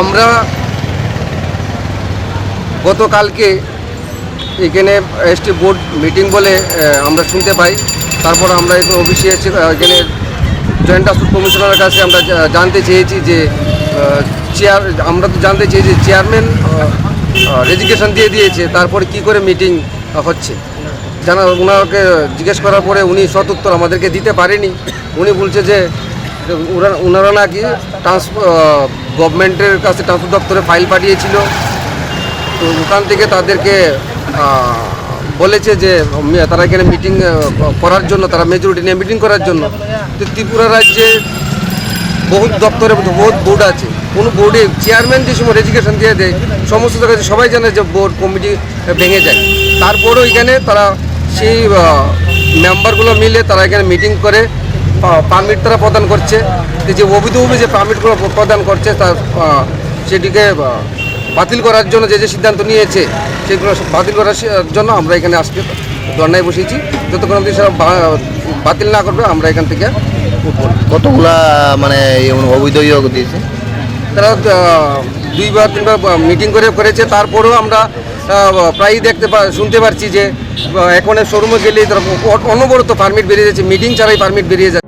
আমরা গতকালকে এখানে এসটি বোর্ড মিটিং বলে আমরা শুনতে পাই। তারপর আমরা এখানে অফিসে এসে এখানে জয়েন্ট ট্রান্সপোর্ট কমিশনারের কাছে আমরা জানতে চেয়েছি যে চেয়ার, আমরা তো জানতে চেয়েছি চেয়ারম্যান রেজিগেশন দিয়ে দিয়েছে, তারপরে কি করে মিটিং হচ্ছে। জানা ওনাকে জিজ্ঞেস করার পরে উনি সতুত্তর আমাদেরকে দিতে পারেনি। উনি বলছে যে ওনারা নাকি ট্রান্স গভর্নমেন্টের কাছে ট্রান্সপোর্ট দপ্তরে ফাইল পাঠিয়েছিল। তো ওখান থেকে তাদেরকে বলেছে যে তারা এখানে মিটিং করার জন্য, তারা মেজরিটি নিয়ে মিটিং করার জন্য। তো ত্রিপুরা রাজ্যে বহুত দপ্তরে বহুত বোর্ড আছে। কোনো বোর্ডে চেয়ারম্যান যে সময় রেজিগেশন দিয়ে দেয়, সমস্ত জায়গায় সবাই জানে যে বোর্ড কমিটি ভেঙে যায়। তারপরেও এখানে তারা সেই মেম্বারগুলো মিলে তারা এখানে মিটিং করে। পারমিট তারা প্রদান করছে। যে অবৈধভাবে যে পারমিটগুলো প্রদান করছে তার সেটিকে বাতিল করার জন্য যে যে সিদ্ধান্ত নিয়েছে সেগুলো বাতিল করার জন্য আমরা এখানে আজকে ধর্নায় বসেছি। যতক্ষণ অবধি সেটা বাতিল না করবে আমরা এখান থেকে কতগুলা মানে অবৈধ দিয়েছে? তারা দুইবার তিনবার মিটিং করে করেছে। তারপরেও আমরা প্রায়ই দেখতে পা শুনতে পারছি যে এখন শোরুমে গেলে তারা অনবরত পারমিট বেরিয়ে যাচ্ছে। মিটিং ছাড়াই পারমিট বেরিয়ে যাচ্ছে।